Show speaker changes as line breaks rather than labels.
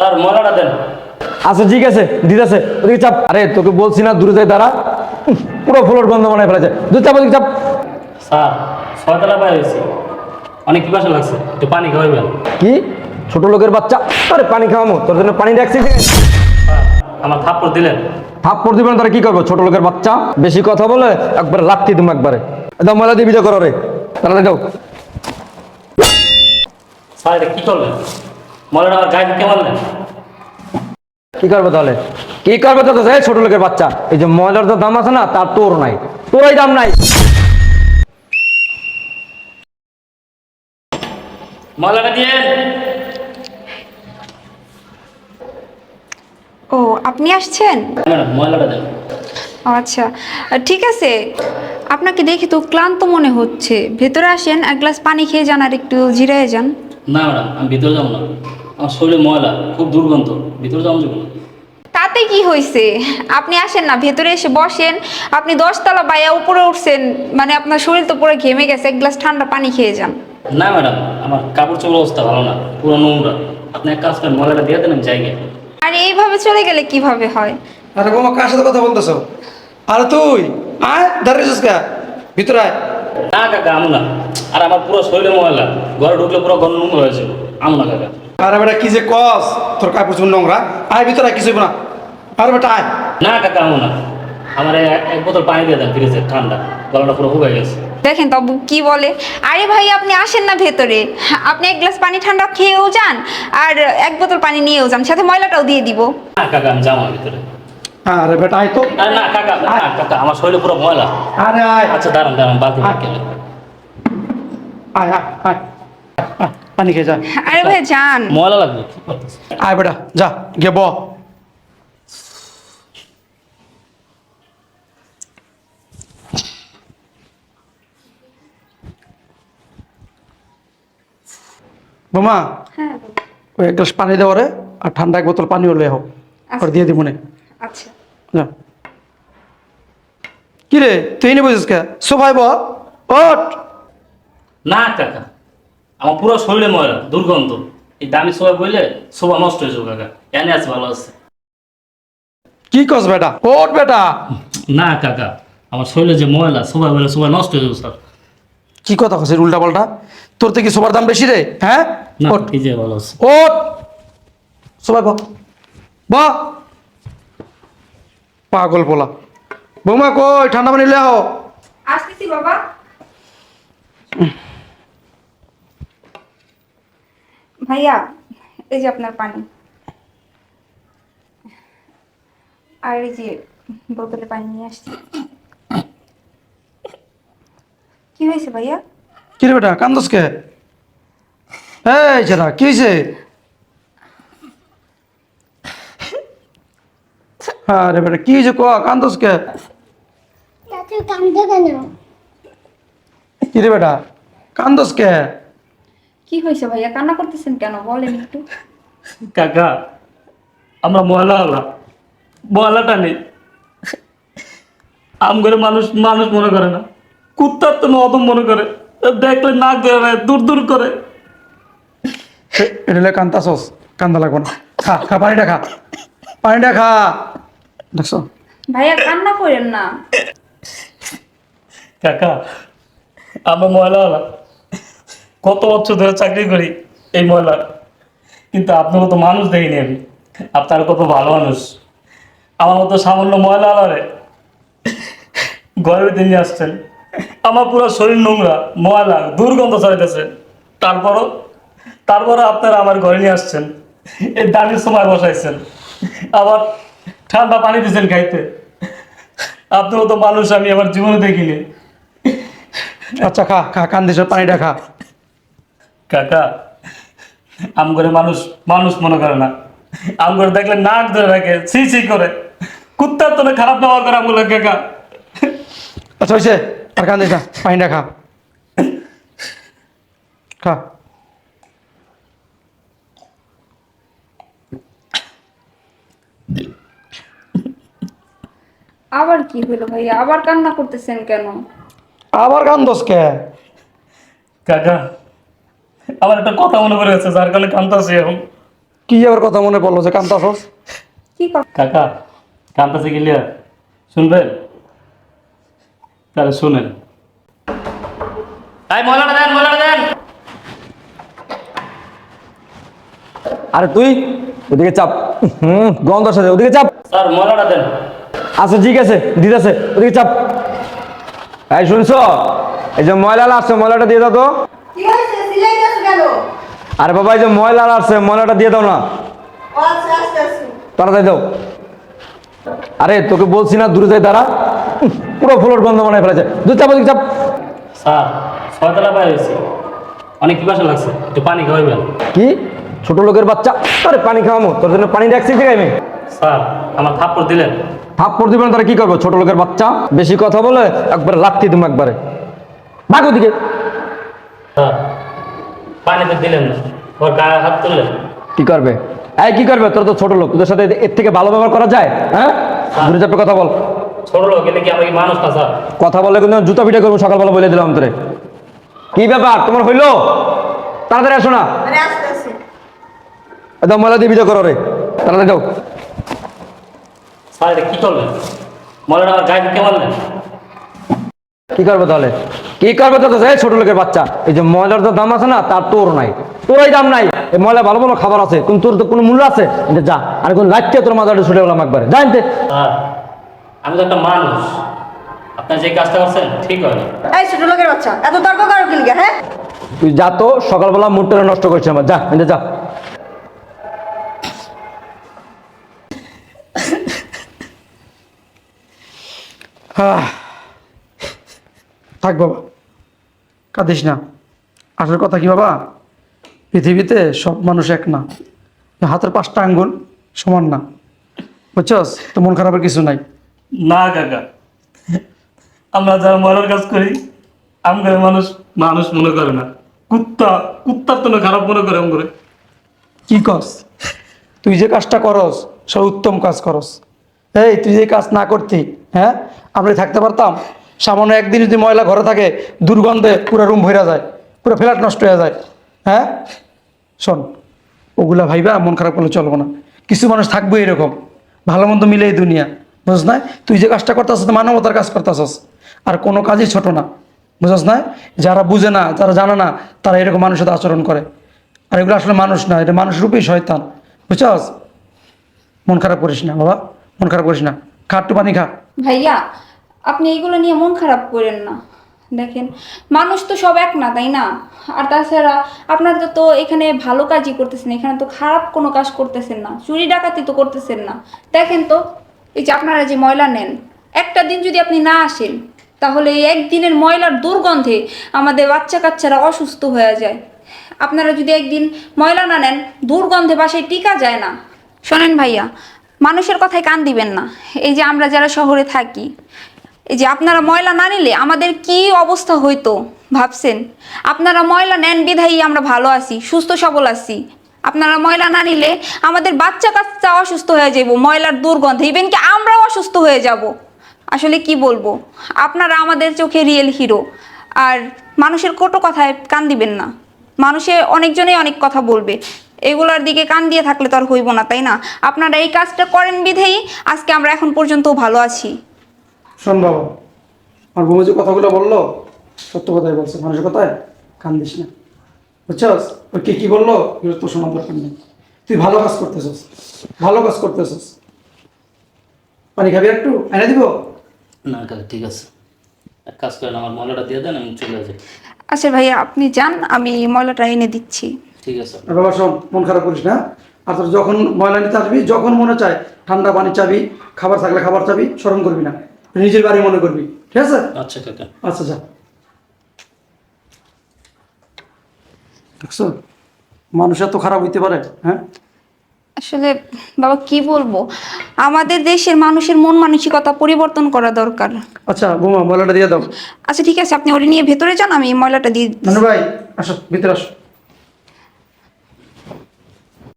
Sir ময়লাটা দেন।
আচ্ছা ঠিক আছে দিতেছে। ওদিকে চাপ। আরে তোকে বলছি না দূরে যাই দাঁড়া। পুরো ফুলের গন্ধ বানায় ফেলেছে। দূর চাপ ওদিকে চাপ।
স্যার ছয়তলা পায়ে হয়েছি অনেক পিপাসা লাগছে। একটু পানি খাওয়াইবেন
কি? ছোট লোকের বাচ্চা? আরে পানি খাওয়ামো। তোর জন্য পানি রাখছি।
আমার থাপ্পড় দিলেন।
থাপ্পড় দিবেন তারা কি করব? ছোট লোকের বাচ্চা? বেশি কথা বলে একবারে লাত্তি তুমি একবারে। একদম ময়লা দিয়ে বিজয় করো রে। তাড়াতাড়ি যাও।
স্যার এটা কী করলেন? ময়লাটা আমার গায়ে কে মারলেন
কি করবে তাহলে? কি করবে তো এই ছোট লোকের বাচ্চা। এই যে ময়লার যে দাম আছে না তার তোর নাই। তোরই দাম নাই।
দিয়ে।
ও আপনি আসছেন?
ম্যাডাম ময়লাটা দেন।
ও, আচ্ছা। ঠিক আছে। আপনাকে দেখে তো ক্লান্ত মনে হচ্ছে। ভেতরে আসেন এক গ্লাস পানি খেয়ে যান আর একটু জিরায় যান।
না ম্যাডাম আমি ভিতরে যাব না। আমার শরীরে ময়লা খুব দুর্গন্ধ ভিতরে যাব যাব না।
তাতে কি হয়েছে আপনি আসেন না ভেতরে এসে বসেন। আপনি দশতলা বাইয়া উপরে উঠছেন মানে আপনার শরীর তো পুরো ঘেমে গেছে এক গ্লাস ঠান্ডা পানি খেয়ে যান।
না ম্যাডাম আমার কাপড় চোপড় অবস্থা ভালো না পুরো নোংরা। আপনি এক কাজ করেন ময়লাটা দিয়ে দেন আমি জায়গায়
আর এইভাবে চলে গেলে কীভাবে হয়?
আরে বোমা কার সাথে কথা বলতেছো? আরে তুই আয় দাঁড়িয়েছিস কে? ভিতরে আয়।
না কাকা আমু না। আর আমার পুরো শরীরে ময়লা ঘরে ঢুকলে পুরো গন্ধ নোংরা হয়েছে আমু না কাকা।
আরে বেটা কি যে কস? তোর কাপড় চুন নোংরা। আয় ভিতরে কিছু না। আরে বেটা আয়।
না কাকা আমু না। আমার এক- বোতল পানি দিয়ে দেন ফ্রিজে ঠান্ডা। গলাটা পুরো হুবে গেছে।
দেখেন তবু কি বলে? আরে ভাই আপনি আসেন না ভেতরে। আপনি এক গ্লাস পানি ঠান্ডা খেয়েও যান আর এক বোতল পানি নিয়েও যান সাথে ময়লাটাও দিয়ে দিব।
না কাকা আমি যাব ভিতরে।
আরে বেটা আয় তো।
আরে না কাকা না কাকা আমার শরীরে পুরো ময়লা।
আরে আয়।
আচ্ছা দাঁড়ান দাঁড়ান বালতি
আয় আয় আয়, পানি খেয়ে যা।
আরে ভাই যান।
ময়লা লাগবে।
আয় বেটা যা গে ব বোমা
হ্যাঁ
ওই এক গ্লাস পানি দেওয়ারে আর ঠান্ডা এক বোতল পানি হলে হোক আর দিয়ে দিব মনে
আচ্ছা।
যা। কি রে তুই নি বুঝিস কে? সোফাই ব ওট
না কাকা। আমার পুরো শরীরে ময়লা দুর্গন্ধ। এই দামি সোয়া বললে সোয়া নষ্ট হয়ে যাবে কাকা। এনে আছে ভালো আছে।
কি কস বেটা? ওট বেটা!
না কাকা আমার শরীরে যে ময়লা সোয়া বলে সোয়া নষ্ট হয়ে যাবে স্যার।
কি কথা কছিস উল্টা পাল্টা তোর থেকে সোফার দাম বেশি রে হ্যাঁ?
না
ওট
এই যে ভালো আছে।
ওট সবাই ব। ব! পাগল পোলা। বৌমা কই? ঠান্ডা পানি লে আও
আসতেছি বাবা। ভাইয়া এই যে আপনার পানি। আর এই যে বোতলে পানি নিয়ে আসছি। কি হয়েছে ভাইয়া?
কি রে বেটা কান্দস কে? এই ছেড়া কি হয়েছে? হ্যাঁ রে বেটা কি হয়েছে ক? কান্দস কে?
তাতে কান্দে কেন?
কি রে বেটা কান্দস কে?
কি হয়েছে ভাইয়া? কান্না করতেছেন কেন? বলেন একটু।
কাকা আমরা ময়লা হলাম ময়লাটা নেই। আম করে মানুষ মানুষ মনে করে না। কুত্তার তো অদম মনে করে। দেখলে নাক ধরে দূর দূর করে।
এটা হলে কান্তাসস। কান্দা লাগবো না। খা খা পানিটা খা। পানিটা খা। দেখছ?
ভাইয়া কান্না করেন না।
কাকা আমরা ময়লা হলাম কত বছর ধরে চাকরি করি এই ময়লা কিন্তু আপনার মতো মানুষ দেখিনি আমি। আপনার কত ভালো মানুষ। আমার মতো সামান্য ময়লা আলারে ঘরের দিন নিয়ে আসছেন। আমার পুরো শরীর নোংরা, ময়লা, দুর্গন্ধ ছড়াইতেছে। তারপরও তারপরও আপনারা আমার ঘরে নিয়ে আসছেন। এই দাঁড়ির সময় বসাইছেন। আবার ঠান্ডা পানি দিয়েছেন খাইতে। আপনার মতো মানুষ আমি আমার জীবনে দেখিনি।
আচ্ছা খা খা, কান্দিস, পানিটা খা।
কাকা আম করে মানুষ মানুষ মনে করে না। আম করে দেখলে নাক ধরে রাখে ছি ছি করে। কুত্তার তোরে খারাপ ব্যবহার করে আমগুলো কাকা।
আচ্ছা হয়েছে আর কান্দিস না পানিটা খা। খা।
আবার কি হলো ভাইয়া? আবার কান্না করতেছেন কেন?
আবার কান্দস কে?
কাকা আমার একটা কথা মনে পড়ে গেছে যার কারণে কান্তাছি এখন।
কি আবার কথা মনে পড়ল যে কান্তাছস
কি
কাকা কান্তাছে গেলিয়া শুনবেন? তাহলে শুনেন। এই ময়লাটা দেন ময়লাটা দেন।
আরে তুই ওদিকে চাপ। হুম গন্ধ সাথে ওদিকে চাপ।
স্যার ময়লাটা দেন।
আচ্ছা ঠিক আছে দিতেছে ওদিকে চাপ। এই শুনছো? এই যে ময়লা আসছে ময়লাটা দিয়ে দাও তো
কি হয়েছে সিলাই দিয়েছ কেন
আরে বাবা এই যে ময়লা আসছে ময়লাটা দিয়ে দাও না।
ও আচ্ছা আস্তে আস্তে
তাড়াতাড়ি দাও। আরে তোকে বলছি না দূরে যাই দাঁড়া। পুরো ফুলোর গন্ধ বানায় ফেলেছে। দু চাপ ওদিকে চাপ।
স্যার ছয়তলা হয়েছি অনেক পিপাসা লাগছে একটু পানি খাওয়াইবেন।
কি? ছোট লোকের বাচ্চা? আরে পানি খাওয়ামো তোর জন্য পানি রাখছি ঠিক আমি
স্যার আমার থাপ্পড় দিলেন।
থাপ্পড় দিবেন তারা কি করব? ছোট লোকের বাচ্চা? বেশি কথা বলে একবার লাথি তুমি একবারে। ভাগ ওদিকে।
স্যার পানিতে দিলেন ওর গায়ে হাত তুললেন।
কি করবে? এই কি করবে? তোর তো ছোট লোক। তোদের সাথে এর থেকে ভালো ব্যবহার করা যায় হ্যাঁ? দূরে চাপে কথা বল।
ছোট লোক এলে কি আমরা কি মানুষ না স্যার?
কথা বলে কিন্তু জুতা পিঠা করব সকালবেলা বলে দিলাম তোরে। কি ব্যাপার? তোমার হইল? তাড়াতাড়ি আসো না।
আরে আস্তে আস্তে।
একদম ময়লা দিয়ে বিজয় করো রে। তাড়াতাড়ি যাও।
স্যার এটা কি করলেন? ময়লাটা আমার গায়ে দিতে পারলেন
কি করবে তাহলে? কি করবে তো এই ছোট লোকের বাচ্চা। এই যে ময়লার তো দাম আছে না তার তোর নাই। তোরই দাম নাই। এই ময়লা ভালো ভালো খাবার আছে কিন্তু তোর তো কোনো মূল্য আছে? এটা যা আর কোন লাইটকে তোর মাথাটা ছুটে গেলাম একবারে। জানতে
আমি তো একটা মানুষ। আপনার যে কাজটা করছেন ঠিক হয়নি
এই ছোট লোকের বাচ্চা এত তর্ক করো কি লিগা, হ্যাঁ?
তুই যা তো সকালবেলা মুডটা নষ্ট করছিস আমার যা এটা যা।
আহ, থাক বাবা কাঁদিস না। আসল কথা কি বাবা? পৃথিবীতে সব মানুষ এক না। হাতের পাঁচটা আঙ্গুল সমান না। বুঝছস? তো মন খারাপের কিছু নাই।
না কাকা আমরা যারা ময়লার কাজ করি আমাদের মানুষ মানুষ মনে করে না। কুত্তা কুত্তার তো না খারাপ মনে করে করে
কি কস? তুই যে কাজটা করস সব উত্তম কাজ করস। এই তুই যে কাজ না করতি হ্যাঁ? আমরা থাকতে পারতাম? সামান্য একদিন যদি ময়লা ঘরে থাকে, দুর্গন্ধে পুরো রুম ভরে যায়, পুরো ফ্ল্যাট নষ্ট হয়ে যায়। হ্যাঁ? শোন, ওগুলা ভাইবা, মন খারাপ করলে চলবো না। কিছু মানুষ থাকবে এরকম। ভালো মন্দ মিলে এই দুনিয়া। বুঝছ না? তুই যে কাজটা করতেছস মানবতার কাজ করতেছস। আর কোনো কাজই ছোট না। বুঝছ না? যারা বুঝে না, যারা জানে না, তারা এরকম মানুষের আচরণ করে। আর এগুলো আসলে মানুষ না, এটা মানুষ রূপেই শয়তান। বুঝছস? মন খারাপ করিস না, বাবা। মন খারাপ করিস না। খা, একটু পানি খা।
ভাইয়া আপনি এইগুলো নিয়ে মন খারাপ করেন না। দেখেন, মানুষ তো সব এক না, তাই না? আর তাছাড়া আপনারা তো এখানে ভালো কাজই করতেছেন, এখানে তো খারাপ কোনো কাজ করতেছেন না, চুরি ডাকাতি তো করতেছেন না। দেখেন তো, এই যে আপনারা যে ময়লা নেন, একটা দিন যদি আপনি না আসেন, তাহলে এই একদিনের ময়লার দুর্গন্ধে আমাদের বাচ্চা কাচ্চারা অসুস্থ হয়ে যায়। আপনারা যদি একদিন ময়লা না নেন, দুর্গন্ধে বাসায় টিকা যায় না। শোনেন ভাইয়া, মানুষের কথায় কান দিবেন না। এই যে আমরা যারা শহরে থাকি এই যে আপনারা ময়লা না নিলে আমাদের কি অবস্থা হইতো? ভাবছেন? আপনারা ময়লা নেন বিধাই আমরা ভালো আছি, সুস্থ, সবল আছি। আপনারা ময়লা না নিলে আমাদের বাচ্চা কাচ্চা অসুস্থ হয়ে যাব ময়লার দুর্গন্ধে। ইভেন কি আমরাও অসুস্থ হয়ে যাব। আসলে কি বলব? আপনারা আমাদের চোখে রিয়েল হিরো আর মানুষের কোটো কথায় কান দিবেন না। মানুষে অনেকজনেই অনেক কথা বলবে। এগুলোর দিকে কান দিয়ে থাকলে তো আর হইব না, তাই না? আপনারা এই কাজটা করেন বিধেই আজকে আমরা এখন পর্যন্ত ভালো আছি।
শোন বাবা আমার বউ যে কথাগুলো বলল সত্য কথাই বলছে মানুষের কথায় কান দিস না। বুঝছস? ওই কে কি বলল এগুলো তো শোনার দরকার নেই। তুই ভালো কাজ করতেছস ভালো কাজ করতেছস। পানি খাবি একটু? এনে দিব?
না কাকা ঠিক আছে। এক কাজ করেন আমার ময়লাটা দিয়ে দেন আমি চলে যাই
আচ্ছা ভাইয়া আপনি যান আমি ময়লাটা এনে দিচ্ছি।
ঠিক আছে।
আর বাবা শোন মন খারাপ করিস না। আর তোর যখন ময়লা নিতে আসবি যখন মনে চায় ঠান্ডা পানি চাবি খাবার থাকলে খাবার চাবি স্মরণ করবি না। নিজের বাড়ি মনে করবি। ঠিক আছে?
আচ্ছা কাকা।
আচ্ছা যা। দেখছ? মানুষ এত খারাপ হইতে পারে হ্যাঁ?
আসলে বাবা কি বলব? আমাদের দেশের মানুষের মন মানসিকতা পরিবর্তন করা দরকার।
আচ্ছা বোমা ময়লাটা দিয়ে দাও।
আচ্ছা ঠিক আছে আপনি ওটা নিয়ে ভেতরে যান আমি ময়লাটা দিয়ে
নানু ভাই আসো ভিতরে আসো।